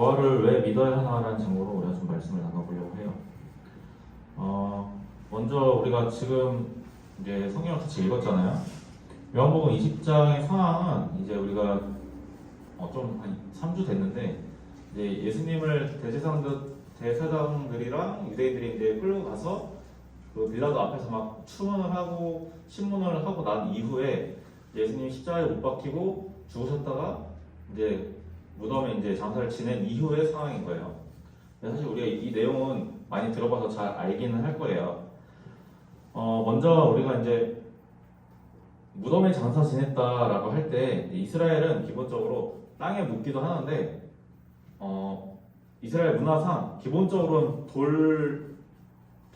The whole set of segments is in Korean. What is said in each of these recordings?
부활을 왜 믿어야 하나라는 제목으로 우리가 좀 말씀을 나눠보려고 해요. 어, 먼저 우리가 지금 이제 성경을 같이 읽었잖아요. 요한복음 20장의 상황은 이제 우리가 어, 좀한 3주 됐는데 이제 예수님을 대제사장들 대사장들이랑 유대인들이 이제 끌고 가서 그 빌라도 앞에서 막 추문을 하고 신문을 하고 난 이후에 예수님이 십자가에 못 박히고 죽으셨다가 이제 무덤에 이제 장사를 지낸 이후의 상황인 거예요. 사실 우리가 이 내용은 많이 들어봐서 잘 알기는 할 거예요. 어, 먼저 우리가 이제 무덤에 장사 지냈다라고 할 때 이스라엘은 기본적으로 땅에 묻기도 하는데 어, 이스라엘 문화상 기본적으로는 돌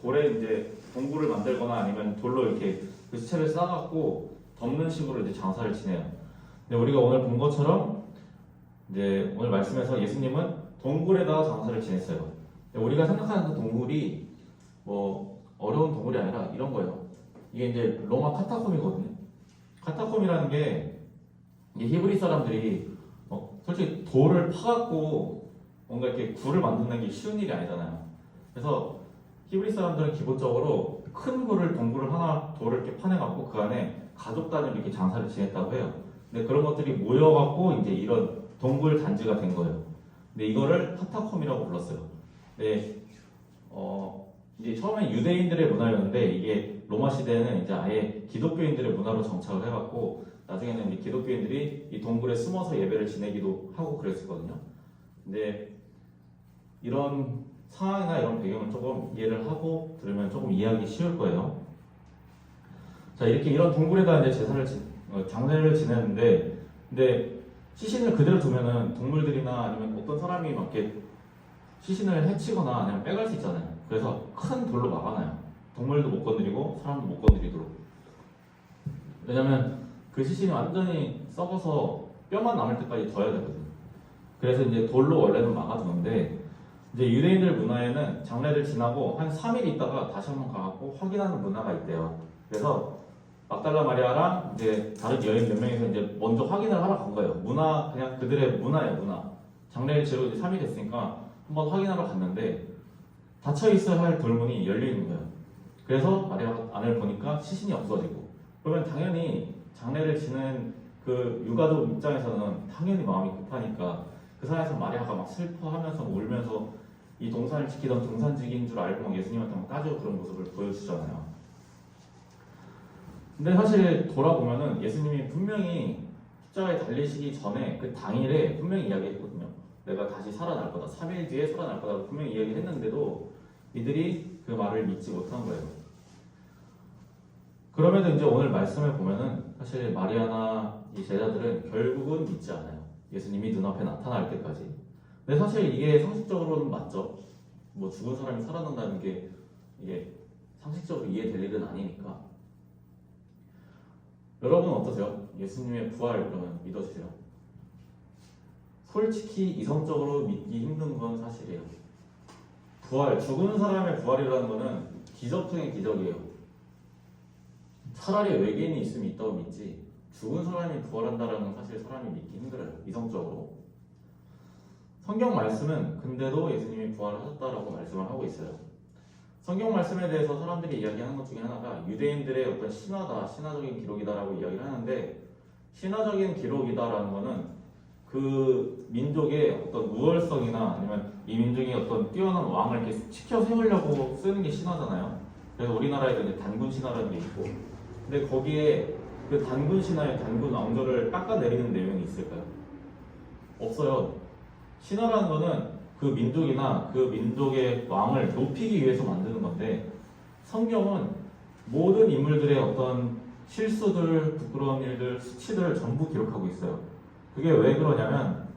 돌에 이제 동굴을 만들거나 아니면 돌로 이렇게 그 시체를 싸갖고 덮는 식으로 이제 장사를 지내요. 근데 우리가 오늘 본 것처럼 이제 오늘 말씀에서 예수님은 동굴에다가 장사를 지냈어요. 우리가 생각하는 그 동굴이 뭐 어려운 동굴이 아니라 이런 거예요. 이게 이제 로마 카타콤이거든요. 카타콤이라는 게 히브리 사람들이 어, 솔직히 돌을 파갖고 뭔가 이렇게 굴을 만드는 게 쉬운 일이 아니잖아요. 그래서 히브리 사람들은 기본적으로 큰 굴을 동굴을 하나 돌을 이렇게 파내갖고 그 안에 가족 단위로 이렇게 장사를 지냈다고 해요. 근데 그런 것들이 모여갖고 이제 이런 동굴 단지가 된 거예요. 근데 이거를 카타콤이라고 불렀어요. 근데 어 이제 처음엔 유대인들의 문화였는데 이게 로마 시대에는 이제 아예 기독교인들의 문화로 정착을 해갖고 나중에는 이 기독교인들이 이 동굴에 숨어서 예배를 지내기도 하고 그랬었거든요. 근데 이런 상황이나 이런 배경을 조금 이해를 하고 들으면 조금 이해하기 쉬울 거예요. 자 이렇게 이런 동굴에다 이제 제사를 지, 어, 장례를 지내는데 근데 시신을 그대로 두면은 동물들이나 아니면 어떤 사람이 막 이렇게 시신을 해치거나 아니면 빼갈 수 있잖아요. 그래서 큰 돌로 막아놔요. 동물도 못 건드리고 사람도 못 건드리도록. 왜냐면 그 시신이 완전히 썩어서 뼈만 남을 때까지 둬야 되거든요. 그래서 이제 돌로 원래는 막아두는데 이제 유대인들 문화에는 장례를 지나고 한 3일 있다가 다시 한번 가갖고 확인하는 문화가 있대요. 그래서 막달라 마리아랑 이제 다른 여인 몇 명이서 이제 먼저 확인을 하러 간 거예요. 문화 그냥 그들의 문화예요, 문화. 장례를 치르고 이제 3일 됐으니까 한번 확인하러 갔는데 닫혀 있어야 할 돌문이 열려 있는 거예요. 그래서 마리아 안을 보니까 시신이 없어지고 그러면 당연히 장례를 지는 그 유가족 입장에서는 당연히 마음이 급하니까 그 사이에서 마리아가 막 슬퍼하면서 울면서 이 동산을 지키던 동산직인 줄 알고 막 예수님한테 막 따지고 그런 모습을 보여주잖아요. 근데 사실 돌아보면은 예수님이 분명히 십자가에 달리시기 전에 그 당일에 분명히 이야기했거든요. 내가 다시 살아날 거다. 3일 뒤에 살아날 거다. 분명히 이야기를 했는데도 이들이 그 말을 믿지 못한 거예요. 그럼에도 이제 오늘 말씀을 보면은 사실 마리아나 이 제자들은 결국은 믿지 않아요. 예수님이 눈앞에 나타날 때까지. 근데 사실 이게 상식적으로는 맞죠. 뭐 죽은 사람이 살아난다는 게 이게 상식적으로 이해될 일은 아니니까. 여러분 어떠세요? 예수님의 부활 그러면 믿어주세요? 솔직히 이성적으로 믿기 힘든 건 사실이에요. 부활, 죽은 사람의 부활이라는 거는 기적 중의 기적이에요. 차라리 외계인이 있으면 있다고 믿지 죽은 사람이 부활한다는 건 사실 사람이 믿기 힘들어요. 이성적으로. 성경 말씀은 근데도 예수님이 부활하셨다라고 말씀을 하고 있어요. 성경 말씀에 대해서 사람들이 이야기하는 것 중에 하나가 유대인들의 어떤 신화다, 신화적인 기록이다라고 이야기를 하는데 신화적인 기록이다라는 거는 그 민족의 어떤 우월성이나 아니면 이 민족이 어떤 뛰어난 왕을 이렇게 치켜 세우려고 쓰는 게 신화잖아요. 그래서 우리나라에도 이제 단군 신화라는 게 있고, 근데 거기에 그 단군 신화의 단군 왕조를 깎아내리는 내용이 있을까요? 없어요. 신화라는 거는 그 민족이나 그 민족의 왕을 높이기 위해서 만드는 건데 성경은 모든 인물들의 어떤 실수들, 부끄러운 일들, 수치들을 전부 기록하고 있어요. 그게 왜 그러냐면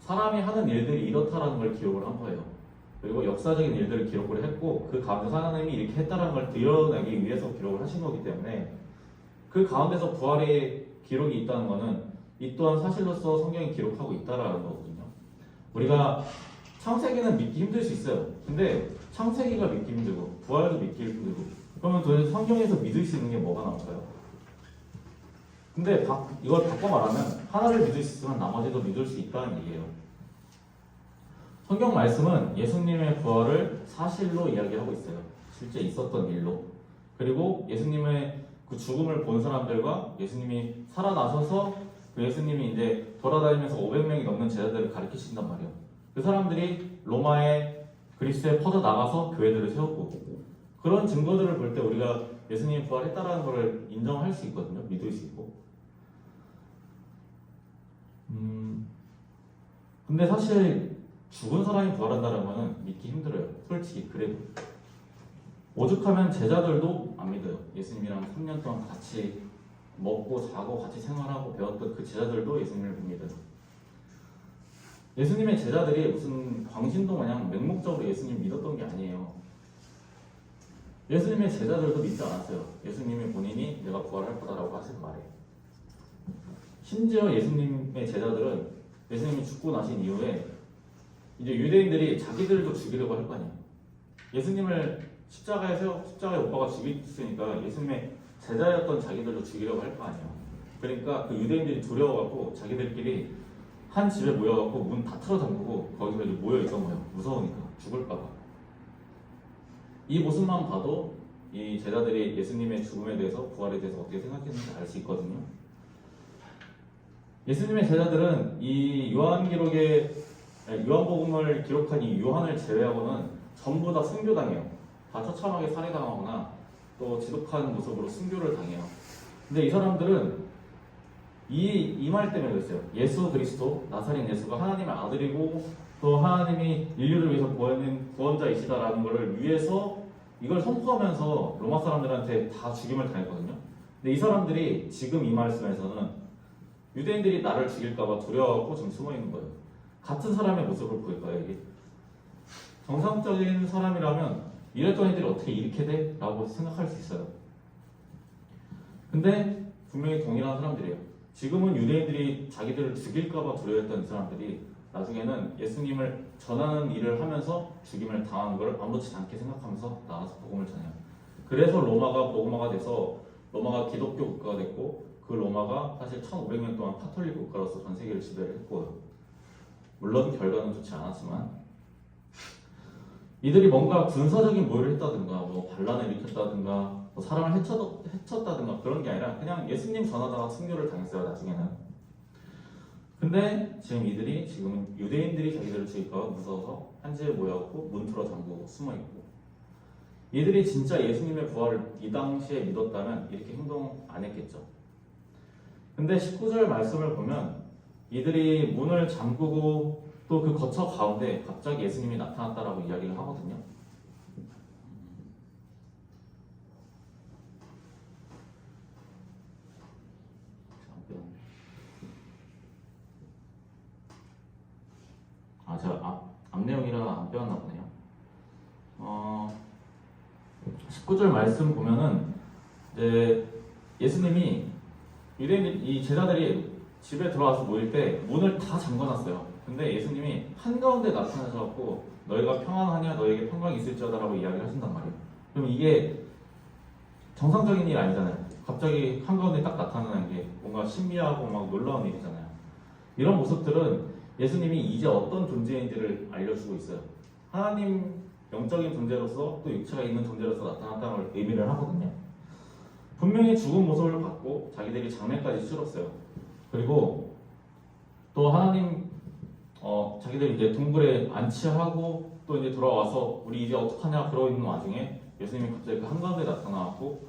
사람이 하는 일들이 이렇다라는 걸 기록을 한 거예요. 그리고 역사적인 일들을 기록을 했고 그 가운데 하나님이 이렇게 했다라는 걸 드러내기 위해서 기록을 하신 거기 때문에 그 가운데서 부활의 기록이 있다는 거는 이 또한 사실로서 성경이 기록하고 있다라는 거거든요. 우리가 창세기는 믿기 힘들 수 있어요. 근데 창세기가 믿기 힘들고 부활도 믿기 힘들고 그러면 도대체 성경에서 믿을 수 있는 게 뭐가 나올까요? 근데 바- 이걸 바꿔 말하면 하나를 믿을 수 있으면 나머지도 믿을 수 있다는 얘기예요. 성경 말씀은 예수님의 부활을 사실로 이야기하고 있어요. 실제 있었던 일로. 그리고 예수님의 그 죽음을 본 사람들과 예수님이 살아나셔서 그 예수님이 이제 돌아다니면서 500명이 넘는 제자들을 가르치신단 말이에요. 그 사람들이 로마에 그리스에 퍼져 나가서 교회들을 세웠고 그런 증거들을 볼 때 우리가 예수님이 부활했다라는 것을 인정할 수 있거든요. 믿을 수 있고. 음, 근데 사실 죽은 사람이 부활한다는 거는 믿기 힘들어요. 솔직히 그래도. 오죽하면 제자들도 안 믿어요. 예수님이랑 3년 동안 같이 먹고 자고 같이 생활하고 배웠던 그 제자들도 예수님을 못 믿어요. 예수님의 제자들이 무슨 광신도 마냥 맹목적으로 예수님 믿었던 게 아니에요. 예수님의 제자들도 믿지 않았어요. 예수님이 본인이 내가 부활할 거다라고 하신 말에. 심지어 예수님의 제자들은 예수님이 죽고 나신 이후에 이제 유대인들이 자기들도 죽이려고 할 거 아니에요. 예수님을 십자가에 세워 십자가에 오빠가 죽였으니까 예수님의 제자였던 자기들도 죽이려고 할 거 아니에요. 그러니까 그 유대인들이 두려워갖고 자기들끼리 한 집에 모여갖고 문 다 틀어 잠그고 거기서 이제 모여 있던 거예요. 무서우니까 죽을까봐. 이 모습만 봐도 이 제자들이 예수님의 죽음에 대해서 부활에 대해서 어떻게 생각했는지 알 수 있거든요. 예수님의 제자들은 이 요한기록의 요한복음을 기록한 이 요한을 제외하고는 전부 다 순교당해요. 다 처참하게 살해당하거나 또 지독한 모습으로 순교를 당해요. 근데 이 사람들은 이 이 말 때문에 그랬어요. 예수 그리스도 나사렛 예수가 하나님의 아들이고 또 하나님이 인류를 위해서 구하는 구원자이시다라는 것을 위해서 이걸 선포하면서 로마 사람들한테 다 죽임을 당했거든요. 근데 이 사람들이 지금 이 말씀에서는 유대인들이 나를 죽일까봐 두려워하고 지금 숨어 있는 거예요. 같은 사람의 모습을 보일까요, 이게? 정상적인 사람이라면 이랬던 애들이 어떻게 이렇게 돼? 라고 생각할 수 있어요. 근데 분명히 동일한 사람들이에요. 지금은 유대인들이 자기들을 죽일까봐 두려워했던 이 사람들이 나중에는 예수님을 전하는 일을 하면서 죽임을 당하는 걸 아무렇지 않게 생각하면서 나가서 복음을 전해요. 그래서 로마가 복음화가 돼서 로마가 기독교 국가가 됐고 그 로마가 사실 1500년 동안 카톨릭 국가로서 전 세계를 지배를 했고요. 물론 결과는 좋지 않았지만 이들이 뭔가 군사적인 모욕을 했다든가 뭐 반란을 일으켰다든가 뭐 사람을 해쳤, 해쳤다든가 그런 게 아니라 그냥 예수님 전하다가 순교를 당했어요 나중에는. 근데 지금 이들이 지금 유대인들이 자기들을 죽일까 봐 무서워서 한 집에 모여갖고 문 틀어 잠그고 숨어있고. 이들이 진짜 예수님의 부활을 이 당시에 믿었다면 이렇게 행동 안 했겠죠. 근데 19절 말씀을 보면 이들이 문을 잠그고 또 그 거처 가운데 갑자기 예수님이 나타났다라고 이야기를 하거든요. 아, 제가 앞, 앞 내용이라 안 빼왔나 보네요. 어, 19절 말씀 보면은 이제 예수님이 유대인 이 제자들이 집에 들어와서 모일 때 문을 다 잠궈놨어요. 근데 예수님이 한가운데 나타나셔갖고 너희가 평안하냐 너에게 평강이 있을지어다라고 이야기를 하신단 말이에요. 그럼 이게 정상적인 일 아니잖아요. 갑자기 한가운데 딱 나타나는 게 뭔가 신비하고 막 놀라운 일이잖아요. 이런 모습들은 예수님이 이제 어떤 존재인지를 알려주고 있어요. 하나님 영적인 존재로서 또 육체가 있는 존재로서 나타났다는 걸 의미를 하거든요. 분명히 죽은 모습을 받고 자기들이 장례까지 치렀어요. 그리고 또 하나님 어, 자기들 이제 동굴에 안치하고 또 이제 돌아와서 우리 이제 어떡하냐 그러고 있는 와중에 예수님이 갑자기 그 한가운데 나타나고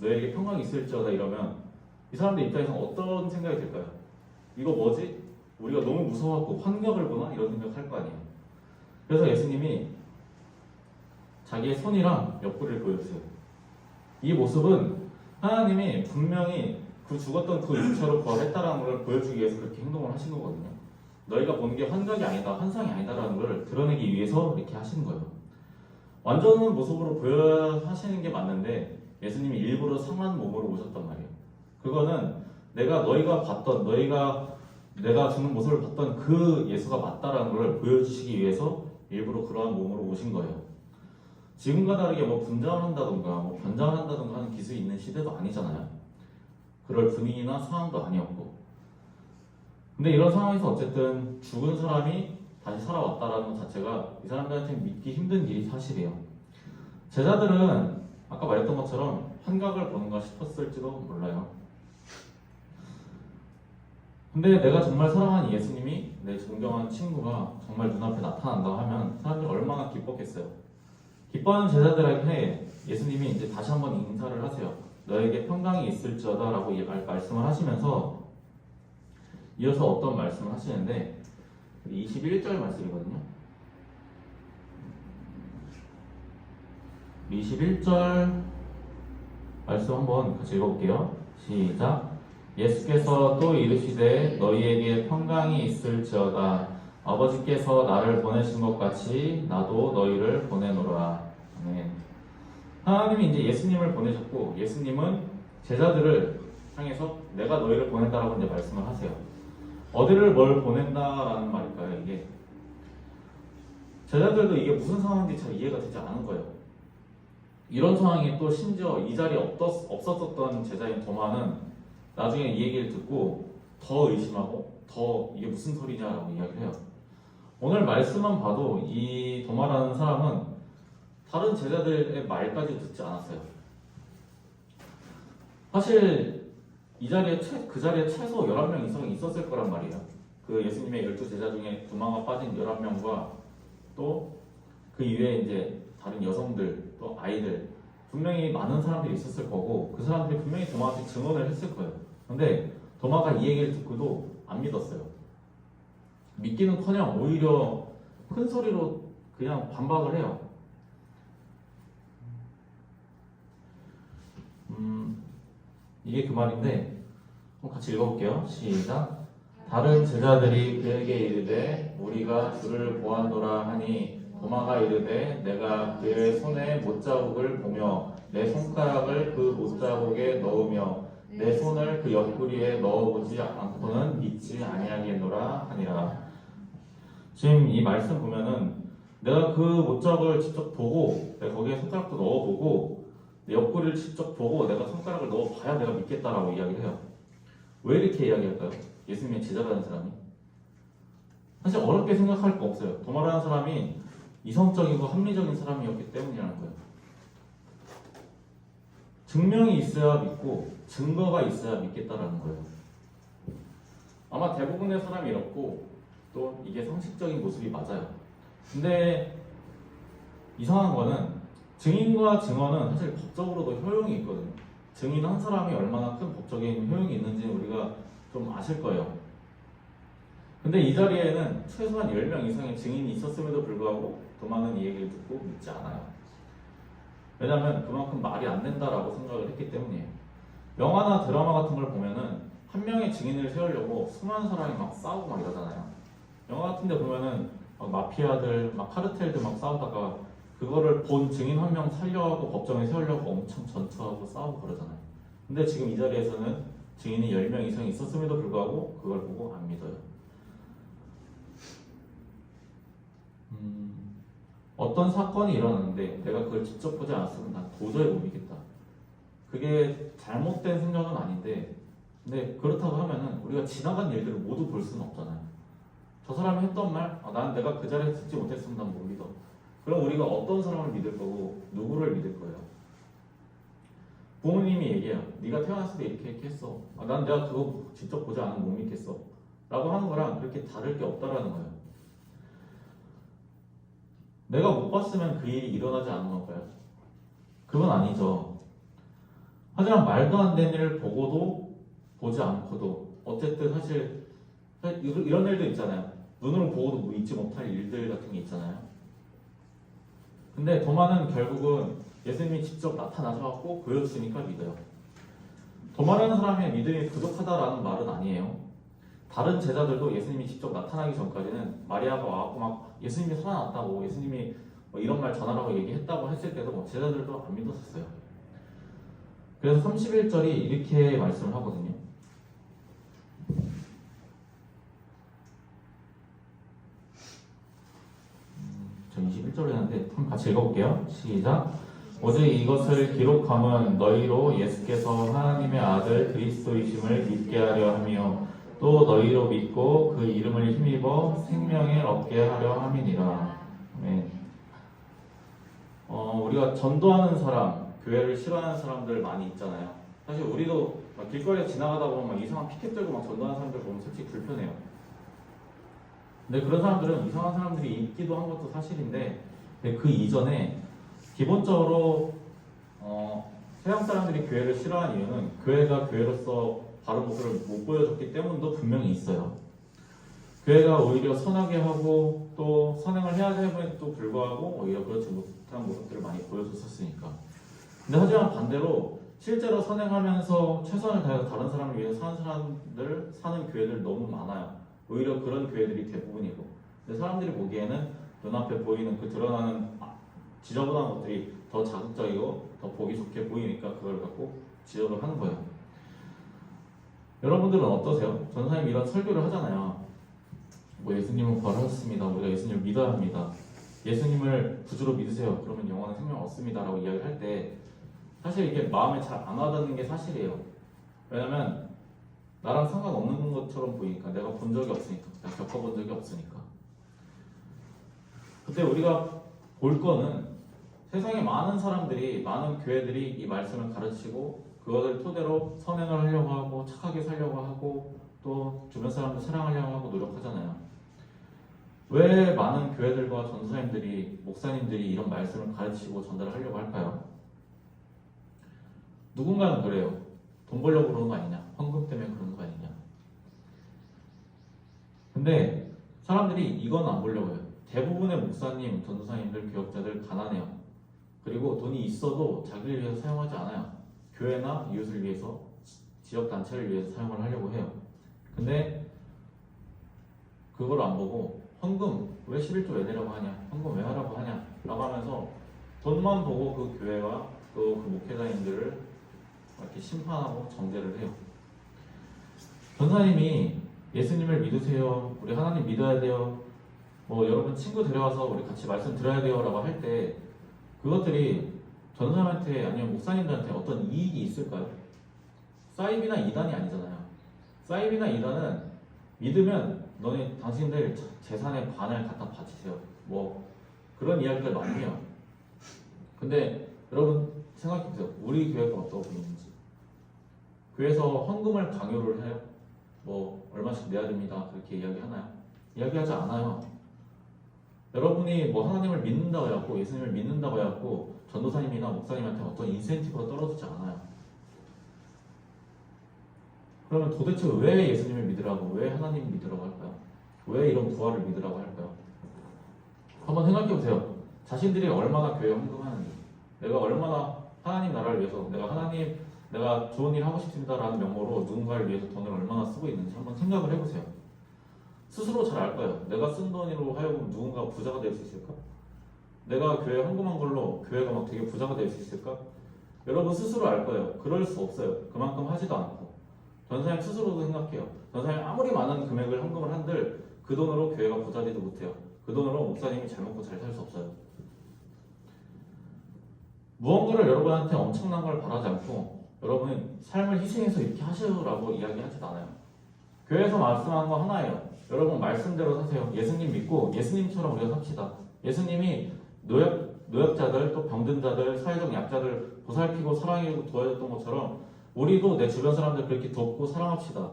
너에게 평강이 있을지어다 이러면 이 사람들 입장에서 어떤 생각이 들까요? 이거 뭐지? 우리가 너무 무서워갖고 환각을 보나? 이런 생각 할 거 아니에요. 그래서 예수님이 자기의 손이랑 옆구리를 보여주세요. 이 모습은 하나님이 분명히 그 죽었던 그 육체로 부활했다라는 걸 보여주기 위해서 그렇게 행동을 하신 거거든요. 너희가 보는 게 환각이 아니다, 환상이 아니다라는 걸 드러내기 위해서 이렇게 하시는 거예요. 완전한 모습으로 보여야 하시는 게 맞는데 예수님이 일부러 상한 몸으로 오셨단 말이에요. 그거는 내가 너희가 봤던 너희가 내가 죽는 모습을 봤던 그 예수가 맞다라는 걸 보여주시기 위해서 일부러 그러한 몸으로 오신 거예요. 지금과 다르게 뭐 분장을 한다던가 뭐 변장을 한다던가 하는 기술이 있는 시대도 아니잖아요. 그럴 분위기나 상황도 아니었고. 근데 이런 상황에서 어쨌든 죽은 사람이 다시 살아왔다라는 것 자체가 이 사람들한테 믿기 힘든 일이 사실이에요. 제자들은 아까 말했던 것처럼 환각을 보는가 싶었을지도 몰라요. 근데 내가 정말 사랑하는 예수님이 내 존경하는 친구가 정말 눈앞에 나타난다고 하면 사람들이 얼마나 기뻤겠어요. 기뻐하는 제자들에게 예수님이 이제 다시 한번 인사를 하세요. 너에게 평강이 있을지어다라고 말씀을 하시면서 이어서 어떤 말씀을 하시는데 21절 말씀이거든요. 21절 말씀 한번 같이 읽어볼게요. 시작. 예수께서 또 이르시되 너희에게 평강이 있을지어다. 아버지께서 나를 보내신 것 같이 나도 너희를 보내노라. 아멘. 하나님이 이제 예수님을 보내셨고 예수님은 제자들을 향해서 내가 너희를 보낸다라고 이제 말씀을 하세요. 어디를 뭘 보낸다라는 말일까요? 이게 제자들도 이게 무슨 상황인지 잘 이해가 되지 않은 거예요. 이런 상황이 또 심지어 이 자리에 없었, 없었던 제자인 도마는 나중에 이 얘기를 듣고 더 의심하고 더 이게 무슨 소리냐라고 이야기를 해요. 오늘 말씀만 봐도 이 도마라는 사람은 다른 제자들의 말까지 듣지 않았어요. 사실 이 자리에 최, 그 자리에 최소 11명 이상이 있었을 거란 말이에요. 그 예수님의 12제자 중에 두마가 빠진 11명과 또 그 이외에 이제 다른 여성들 또 아이들 분명히 많은 사람들이 있었을 거고 그 사람들이 분명히 도마한테 증언을 했을 거예요. 근데 도마가 이 얘기를 듣고도 안 믿었어요. 믿기는커녕 오히려 큰 소리로 그냥 반박을 해요. 음, 이게 그 말인데 한번 같이 읽어볼게요. 시작. 다른 제자들이 그에게 이르되 우리가 주를 보았노라 하니 도마가 이르되 내가 그의 손에 못자국을 보며 내 손가락을 그 못자국에 넣으며 내 손을 그 옆구리에 넣어보지 않고는 믿지 아니하겠노라 하니라. 지금 이 말씀 보면은 내가 그 못자국을 직접 보고 내가 거기에 손가락도 넣어보고 내 옆구리를 직접 보고 내가 손가락을 넣어봐야 내가 믿겠다라고 이야기를 해요. 왜 이렇게 이야기할까요? 예수님의 제자라는 사람이 사실 어렵게 생각할 거 없어요. 도마라는 사람이 이성적이고 합리적인 사람이었기 때문이라는 거예요. 증명이 있어야 믿고 증거가 있어야 믿겠다라는 거예요. 아마 대부분의 사람이 이렇고 또 이게 상식적인 모습이 맞아요. 근데 이상한 거는 증인과 증언은 사실 법적으로도 효용이 있거든요. 증인 한 사람이 얼마나 큰 법적인 효용이 있는지 우리가 좀 아실 거예요. 근데 이 자리에는 최소한 10명 이상의 증인이 있었음에도 불구하고 도마는 이 얘기를 듣고 믿지 않아요. 왜냐하면 그만큼 말이 안 된다라고 생각을 했기 때문이에요. 영화나 드라마 같은 걸 보면은 한 명의 증인을 세우려고 수많은 사람이 막 싸우고 막 이러잖아요. 영화 같은 데 보면은 막 마피아들, 막 카르텔들 막 싸우다가 그거를 본 증인 한 명 살려고 법정에 세우려고 엄청 전투하고 싸우고 그러잖아요. 근데 지금 이 자리에서는 증인이 10명 이상 있었음에도 불구하고 그걸 보고 안 믿어요. 음, 어떤 사건이 일어났는데 내가 그걸 직접 보지 않았으면 난 도저히 못 믿겠다. 그게 잘못된 생각은 아닌데 근데 그렇다고 하면은 우리가 지나간 일들을 모두 볼 수는 없잖아요. 저 사람이 했던 말, 아, 난 내가 그 자리에 듣지 못했으면 난 못 믿어. 그럼 우리가 어떤 사람을 믿을 거고 누구를 믿을 거예요? 부모님이 얘기해요. 네가 태어났을 때 이렇게 이렇게 했어. 아, 난 내가 그거 직접 보지 않으면 못 믿겠어. 라고 하는 거랑 그렇게 다를 게 없다라는 거예요. 내가 못 봤으면 그 일이 일어나지 않은 걸까요? 그건 아니죠. 하지만 말도 안 되는 일을 보고도 보지 않고도 어쨌든 사실 이런 일도 있잖아요. 눈으로 보고도 뭐 잊지 못할 일들 같은 게 있잖아요. 근데 도마는 결국은 예수님이 직접 나타나셔갖고 보여주시니까 믿어요. 도마라는 사람의 믿음이 부족하다라는 말은 아니에요. 다른 제자들도 예수님이 직접 나타나기 전까지는 마리아가 와갖고 막 예수님이 살아났다고 예수님이 뭐 이런 말 전하라고 얘기했다고 했을 때도 뭐 제자들도 안 믿었었어요. 그래서 31절이 이렇게 말씀을 하거든요. 저 21절에 했는데 한번 같이 읽어볼게요. 시작. 오직 이것을 기록함은 너희로 예수께서 하나님의 아들 그리스도이심을 믿게 하려 하며 또 너희로 믿고 그 이름을 힘입어 생명을 얻게 하려 함이니라. 아멘. 어, 우리가 전도하는 사람, 교회를 싫어하는 사람들 많이 있잖아요. 사실 우리도 막 길거리에 지나가다 보면 막 이상한 피켓 들고 막 전도하는 사람들 보면 솔직히 불편해요. 근데 그런 사람들은 이상한 사람들이 있기도 한 것도 사실인데 그 이전에 기본적으로 어, 서양 사람들이 교회를 싫어하는 이유는 교회가 교회로서 바른 모습을 못 보여줬기 때문도 분명히 있어요. 교회가 오히려 선하게 하고 또 선행을 해야 됨에도 불구하고 오히려 그렇지 못한 모습들을 많이 보여줬었으니까. 근데 하지만 반대로 실제로 선행하면서 최선을 다해서 다른 사람을 위해서 사는 사람들 사는 교회들 너무 많아요. 오히려 그런 교회들이 대부분이고. 사람들이 보기에는 눈앞에 보이는 그 드러나는 아, 지저분한 것들이 더 자극적이고 더 보기 좋게 보이니까 그걸 갖고 지적을 하는 거예요. 여러분들은 어떠세요? 전사님 이런 설교를 하잖아요. 뭐 예수님은 부활하셨습니다. 우리가 예수님을 믿어야 합니다. 예수님을 구주로 믿으세요. 그러면 영원한 생명 얻습니다라고 이야기를 할 때 사실 이게 마음에 잘 안 와닿는 게 사실이에요. 왜냐면 나랑 상관없는 것처럼 보이니까 내가 본 적이 없으니까 내가 겪어본 적이 없으니까 그때 우리가 볼 거는 세상에 많은 사람들이 많은 교회들이 이 말씀을 가르치고 그것을 토대로 선행을 하려고 하고 착하게 살려고 하고 또 주변 사람들 사랑하려고 하고 노력하잖아요. 왜 많은 교회들과 전사님들이 목사님들이 이런 말씀을 가르치고 전달을 하려고 할까요? 누군가는 그래요. 돈 벌려고 그러는 거 아니냐? 헌금 때문에 그러는 거 아니냐? 근데 사람들이 이건 안 보려고 해요. 대부분의 목사님, 전도사님들, 교역자들 가난해요. 그리고 돈이 있어도 자기를 위해서 사용하지 않아요. 교회나 이웃을 위해서, 지- 지역 단체를 위해서 사용을 하려고 해요. 근데 그걸 안 보고 헌금 왜 11조 왜 내라고 하냐? 헌금 왜 하라고 하냐? 라고 하면서 돈만 보고 그 교회와 또 그 목회자님들을 이렇게 심판하고 정죄를 해요. 전사님이 예수님을 믿으세요. 우리 하나님 믿어야 돼요. 뭐 여러분 친구 데려와서 우리 같이 말씀 들어야 돼요라고 할 때 그것들이 전사님한테 아니면 목사님들한테 어떤 이익이 있을까요? 사입이나 이단이 아니잖아요. 사입이나 이단은 믿으면 너네 당신들 자- 재산의 반을 갖다 바치세요. 뭐 그런 이야기를 많이 해요. 근데 여러분 생각해보세요. 우리 교회가 어떻게 보이는지. 교회에서 헌금을 강요를 해요. 뭐 얼마씩 내야 됩니다. 그렇게 이야기하나요? 이야기하지 않아요. 여러분이 뭐 하나님을 믿는다고 해갖고 예수님을 믿는다고 해갖고 전도사님이나 목사님한테 어떤 인센티브가 떨어지지 않아요. 그러면 도대체 왜 예수님을 믿으라고 왜 하나님을 믿으라고 할까요? 왜 이런 부활을 믿으라고 할까요? 한번 생각해보세요. 자신들이 얼마나 교회에 헌금하는지 내가 얼마나 하나님 나라를 위해서 내가 하나님 내가 좋은 일 하고 싶습니다라는 명목으로 누군가를 위해서 돈을 얼마나 쓰고 있는지 한번 생각을 해보세요. 스스로 잘 알 거예요. 내가 쓴 돈으로 하여금 누군가 부자가 될 수 있을까? 내가 교회 헌금한 걸로 교회가 막 되게 부자가 될 수 있을까? 여러분 스스로 알 거예요. 그럴 수 없어요. 그만큼 하지도 않고. 전사님 스스로도 생각해요. 전사님 아무리 많은 금액을 헌금을 한들 그 돈으로 교회가 부자 되지 못해요. 그 돈으로 목사님이 잘 먹고 잘 살 수 없어요. 무언가를 여러분한테 엄청난 걸 바라지 않고 여러분 삶을 희생해서 이렇게 하시라고 이야기하지도 않아요. 교회에서 말씀하는 거 하나예요. 여러분 말씀대로 사세요. 예수님 믿고 예수님처럼 우리가 삽시다. 예수님이 노역 노역자들 또 병든 자들 사회적 약자들 보살피고 사랑해주고 도와줬던 것처럼 우리도 내 주변 사람들 그렇게 돕고 사랑합시다.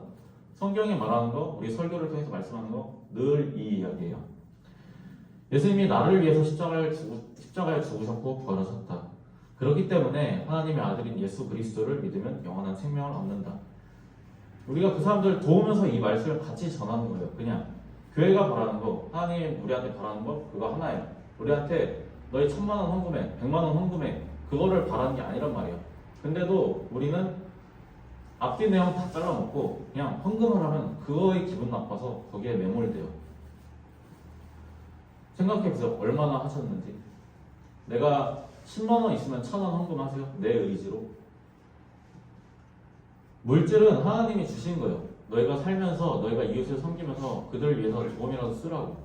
성경에 말하는 거 우리 설교를 통해서 말씀하는 거 늘 이 이야기예요. 예수님이 나를 위해서 십자가를 죽 십자가에 죽으셨고 부활하셨다. 그렇기 때문에 하나님의 아들인 예수 그리스도를 믿으면 영원한 생명을 얻는다. 우리가 그 사람들을 도우면서 이 말씀을 같이 전하는 거예요. 그냥 교회가 바라는 거, 하나님 우리한테 바라는 거 그거 하나예요. 우리한테 너희 천만 원 헌금해, 백만 원 헌금해 그거를 바라는 게 아니란 말이에요. 근데도 우리는 앞뒤 내용 다 잘라먹고 그냥 헌금을 하면 그거에 기분 나빠서 거기에 매몰돼요. 생각해보세요. 얼마나 하셨는지. 내가 10만 원 있으면 천 원 헌금하세요. 내 의지로. 물질은 하나님이 주신 거예요. 너희가 살면서 너희가 이웃을 섬기면서 그들을 위해서 조금이라도 쓰라고.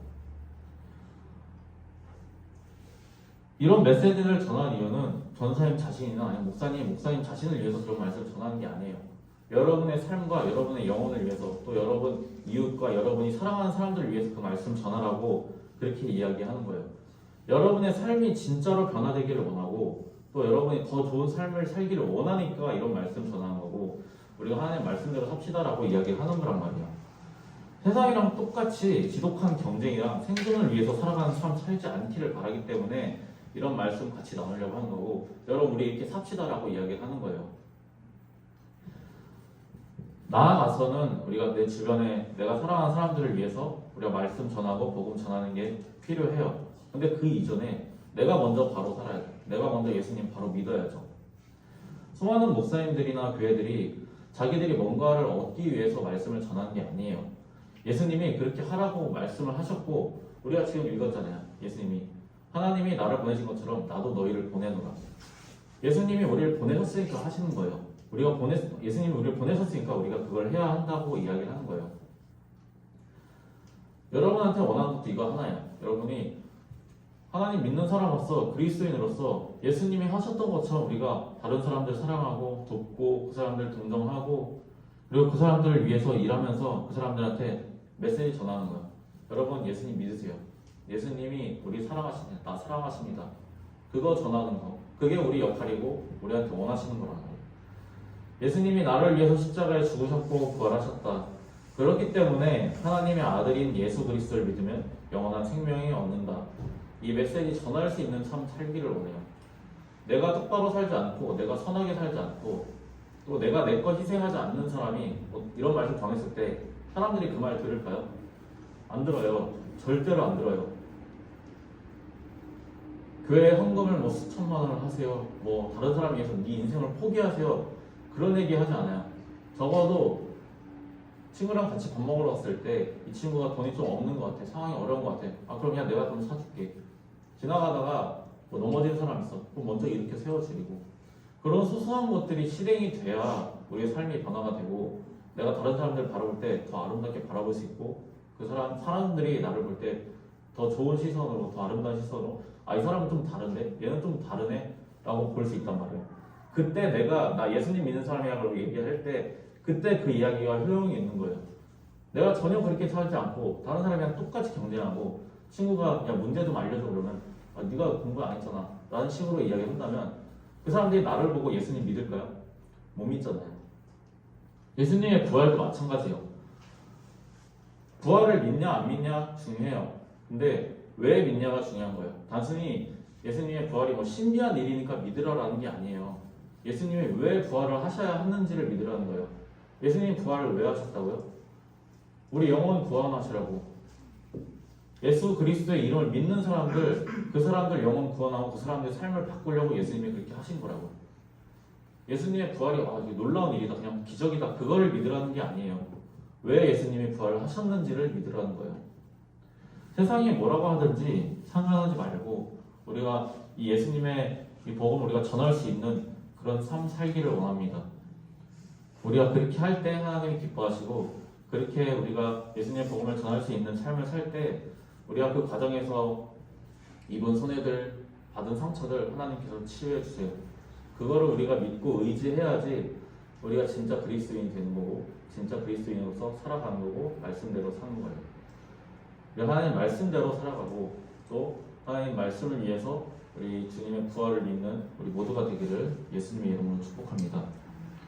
이런 메시지를 전하는 이유는 전사님 자신이나 아니면 목사님, 목사님 자신을 위해서 그런 말씀을 전하는 게 아니에요. 여러분의 삶과 여러분의 영혼을 위해서 또 여러분 이웃과 여러분이 사랑하는 사람들을 위해서 그 말씀 전하라고 그렇게 이야기하는 거예요. 여러분의 삶이 진짜로 변화되기를 원하고 또 여러분이 더 좋은 삶을 살기를 원하니까 이런 말씀 전하는 거고 우리가 하나님 말씀대로 삽시다라고 이야기하는 거란 말이야. 세상이랑 똑같이 지독한 경쟁이랑 생존을 위해서 살아가는 삶 살지 않기를 바라기 때문에 이런 말씀 같이 나누려고 하는 거고 여러분 우리 이렇게 삽시다라고 이야기하는 거예요. 나아가서는 우리가 내 주변에 내가 사랑하는 사람들을 위해서 우리가 말씀 전하고 복음 전하는 게 필요해요. 근데 그 이전에 내가 먼저 바로 살아야 돼. 내가 먼저 예수님 바로 믿어야죠. 수많은 목사님들이나 교회들이 자기들이 뭔가를 얻기 위해서 말씀을 전하는 게 아니에요. 예수님이 그렇게 하라고 말씀을 하셨고 우리가 지금 읽었잖아요. 예수님이 하나님이 나를 보내신 것처럼 나도 너희를 보내노라. 예수님이 우리를 보내셨으니까 하시는 거예요. 우리가 보내 예수님이 우리를 보내셨으니까 우리가 그걸 해야 한다고 이야기를 하는 거예요. 여러분한테 원하는 것도 이거 하나야. 여러분이 하나님 믿는 사람으로서 그리스도인으로서 예수님이 하셨던 것처럼 우리가 다른 사람들 사랑하고 돕고 그 사람들 동정하고 그리고 그 사람들을 위해서 일하면서 그 사람들한테 메시지 전하는 거예요. 여러분 예수님 믿으세요. 예수님이 우리 사랑하십니다. 나 사랑하십니다. 그거 전하는 거. 그게 우리 역할이고 우리한테 원하시는 거라는 거예요. 예수님이 나를 위해서 십자가에 죽으셨고 부활하셨다. 그렇기 때문에 하나님의 아들인 예수 그리스도를 믿으면 영원한 생명이 얻는다. 이 메시지 전할 수 있는 참 살기를 원해요. 내가 똑바로 살지 않고 내가 선하게 살지 않고 또 내가 내것 희생하지 않는 사람이 뭐 이런 말씀 전했을 때 사람들이 그 말 들을까요? 안 들어요. 절대로 안 들어요. 교회 헌금을 뭐 수천만 원을 하세요. 뭐 다른 사람 위해서 네 인생을 포기하세요. 그런 얘기 하지 않아요. 적어도 친구랑 같이 밥 먹으러 갔을 때 이 친구가 돈이 좀 없는 것 같아. 상황이 어려운 것 같아. 아 그럼 그냥 내가 좀 사줄게. 지나가다가 뭐 넘어진 사람. 그럼 먼저 이렇게 세워주고 그런 소소한 것들이 실행이 돼야 우리의 삶이 변화가 되고 내가 다른 사람들 바라볼 때 더 아름답게 바라볼 수 있고 그 사람 사람들이 나를 볼 때 더 좋은 시선으로 더 아름다운 시선으로 아 이 사람은 좀 다른데 얘는 좀 다르네 라고 볼 수 있단 말이에요. 그때 내가 나 예수님 믿는 사람이라고 얘기할 때 그때 그 이야기가 효용이 있는 거예요. 내가 전혀 그렇게 살지 않고 다른 사람이랑 똑같이 경쟁하고 친구가 그냥 문제 좀 알려줘 그러면 아, 네가 공부 안 했잖아 라는 식으로 이야기한다면 그 사람들이 나를 보고 예수님 믿을까요? 못 믿잖아요. 예수님의 부활도 마찬가지예요. 부활을 믿냐 안 믿냐 중요해요. 근데 왜 믿냐가 중요한 거예요. 단순히 예수님의 부활이 뭐 신비한 일이니까 믿으라라는 게 아니에요. 예수님이 왜 부활을 하셔야 하는지를 믿으라는 거예요. 예수님 부활을 왜 하셨다고요? 우리 영혼 구원하시라고. 예수 그리스도의 이름을 믿는 사람들, 그 사람들 영혼 구원하고 그 사람들 삶을 바꾸려고 예수님이 그렇게 하신 거라고. 예수님의 부활이 아, 놀라운 일이다, 그냥 기적이다, 그거를 믿으라는 게 아니에요. 왜 예수님이 부활을 하셨는지를 믿으라는 거예요. 세상이 뭐라고 하든지 상관하지 말고 우리가 이 예수님의 이 복음을 우리가 전할 수 있는 그런 삶 살기를 원합니다. 우리가 그렇게 할 때 하나님이 기뻐하시고 그렇게 우리가 예수님의 복음을 전할 수 있는 삶을 살때 우리가 그 과정에서 입은 손해들 받은 상처들 하나님께서 치유해 주세요. 그거를 우리가 믿고 의지해야지 우리가 진짜 그리스도인이 되는 거고 진짜 그리스도인으로서 살아가는 거고 말씀대로 사는 거예요. 우리 하나님 말씀대로 살아가고 또 하나님 말씀을 위해서 우리 주님의 부활을 믿는 우리 모두가 되기를 예수님의 이름으로 축복합니다.